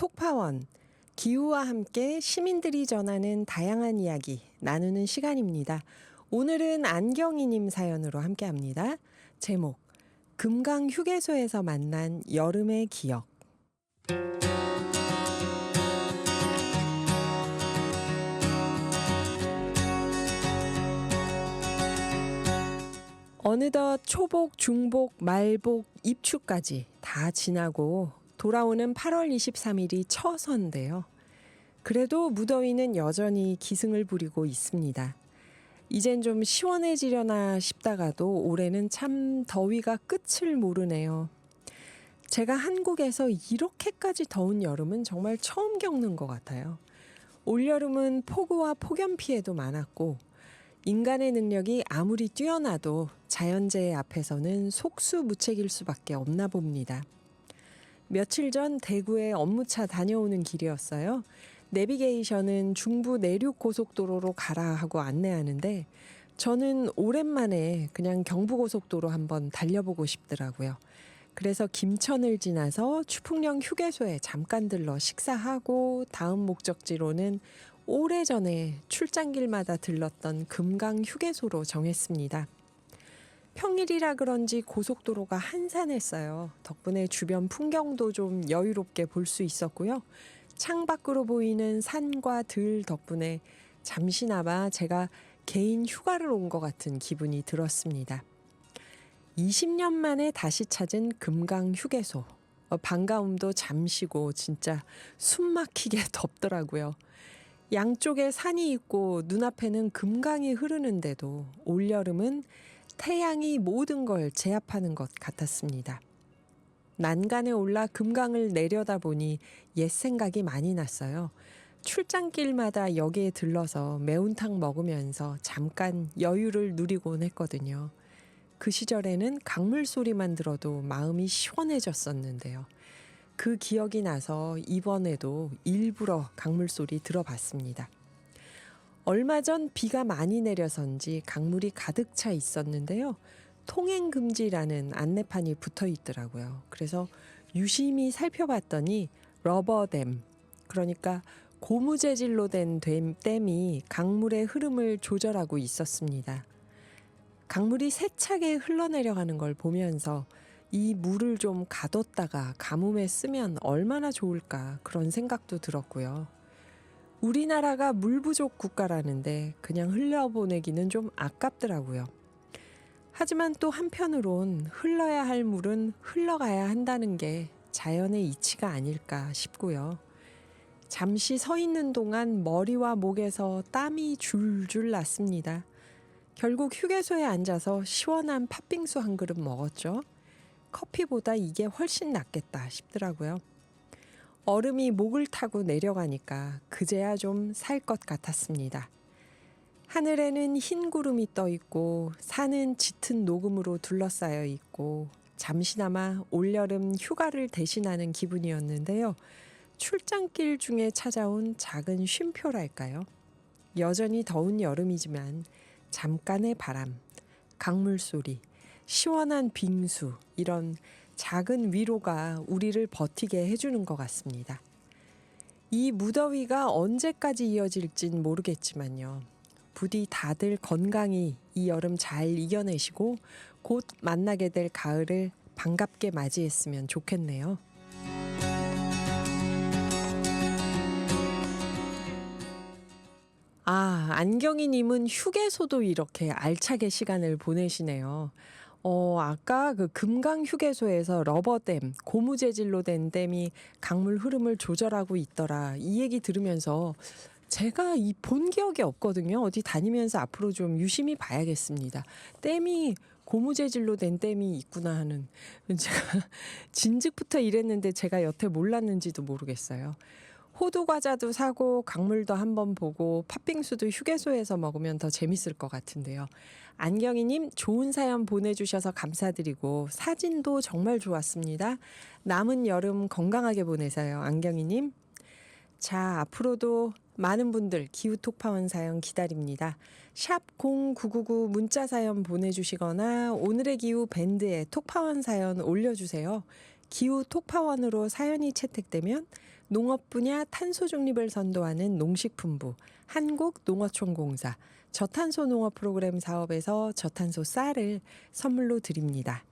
톡파원. 기후와 함께 시민들이 전하는 다양한 이야기 나누는 시간입니다. 오늘은 안경이님 사연으로 함께 합니다. 제목, 금강 휴게소에서 만난 여름의 기억. 어느덧 초복, 중복, 말복, 입추까지 다 지나고 돌아오는 8월 23일이 처서인데요. 그래도 무더위는 여전히 기승을 부리고 있습니다. 이젠 좀 시원해지려나 싶다가도 올해는 참 더위가 끝을 모르네요. 제가 한국에서 이렇게까지 더운 여름은 정말 처음 겪는 것 같아요. 올여름은 폭우와 폭염 피해도 많았고, 인간의 능력이 아무리 뛰어나도 자연재해 앞에서는 속수무책일 수밖에 없나 봅니다. 며칠 전 대구에 업무차 다녀오는 길이었어요. 내비게이션은 중부 내륙 고속도로로 가라 하고 안내하는데 저는 오랜만에 그냥 경부고속도로 한번 달려보고 싶더라고요. 그래서 김천을 지나서 추풍령 휴게소에 잠깐 들러 식사하고 다음 목적지로는 오래전에 출장길마다 들렀던 금강 휴게소로 정했습니다. 평일이라 그런지 고속도로가 한산했어요. 덕분에 주변 풍경도 좀 여유롭게 볼 수 있었고요. 창밖으로 보이는 산과 들 덕분에 잠시나마 제가 개인 휴가를 온 것 같은 기분이 들었습니다. 20년 만에 다시 찾은 금강 휴게소. 어, 반가움도 잠시고 진짜 숨 막히게 덥더라고요. 양쪽에 산이 있고 눈앞에는 금강이 흐르는데도 올여름은 태양이 모든 걸 제압하는 것 같았습니다. 난간에 올라 금강을 내려다 보니 옛 생각이 많이 났어요. 출장길마다 여기에 들러서 매운탕 먹으면서 잠깐 여유를 누리곤 했거든요. 그 시절에는 강물 소리만 들어도 마음이 시원해졌었는데요. 그 기억이 나서 이번에도 일부러 강물 소리 들어봤습니다. 얼마 전 비가 많이 내려서인지 강물이 가득 차 있었는데요. 통행 금지라는 안내판이 붙어 있더라고요. 그래서 유심히 살펴봤더니 러버댐, 그러니까 고무 재질로 된 댐, 댐이 강물의 흐름을 조절하고 있었습니다. 강물이 세차게 흘러내려가는 걸 보면서 이 물을 좀 가뒀다가 가뭄에 쓰면 얼마나 좋을까 그런 생각도 들었고요. 우리나라가 물 부족 국가라는데 그냥 흘려보내기는 좀 아깝더라고요. 하지만 또 한편으론 흘러야 할 물은 흘러가야 한다는 게 자연의 이치가 아닐까 싶고요. 잠시 서 있는 동안 머리와 목에서 땀이 줄줄 났습니다. 결국 휴게소에 앉아서 시원한 팥빙수 한 그릇 먹었죠. 커피보다 이게 훨씬 낫겠다 싶더라고요. 얼음이 목을 타고 내려가니까 그제야 좀 살 것 같았습니다. 하늘에는 흰 구름이 떠 있고 산은 짙은 녹음으로 둘러싸여 있고 잠시나마 올여름 휴가를 대신하는 기분이었는데요. 출장길 중에 찾아온 작은 쉼표랄까요? 여전히 더운 여름이지만 잠깐의 바람, 강물 소리, 시원한 빙수, 이런 작은 위로가 우리를 버티게 해주는 것 같습니다. 이 무더위가 언제까지 이어질진 모르겠지만요. 부디 다들 건강히 이 여름 잘 이겨내시고 곧 만나게 될 가을을 반갑게 맞이했으면 좋겠네요. 아, 안경이님은 휴게소도 이렇게 알차게 시간을 보내시네요. 어, 아까 그 금강 휴게소에서 러버댐, 고무 재질로 된 댐이 강물 흐름을 조절하고 있더라. 이 얘기 들으면서 제가 이 본 기억이 없거든요. 어디 다니면서 앞으로 좀 유심히 봐야겠습니다. 댐이 고무 재질로 된 댐이 있구나 하는 제가 진즉부터 이랬는데 제가 여태 몰랐는지도 모르겠어요. 호두 과자도 사고 강물도 한번 보고 팥빙수도 휴게소에서 먹으면 더 재밌을 것 같은데요. 안경이님 좋은 사연 보내주셔서 감사드리고 사진도 정말 좋았습니다. 남은 여름 건강하게 보내세요. 안경이님. 자, 앞으로도 많은 분들 기후톡파원 사연 기다립니다. 샵 0999 문자 사연 보내주시거나 오늘의 기후 밴드에 톡파원 사연 올려주세요. 기후 톡파원으로 사연이 채택되면 농업 분야 탄소 중립을 선도하는 농식품부 한국농어촌공사 저탄소 농업 프로그램 사업에서 저탄소 쌀을 선물로 드립니다.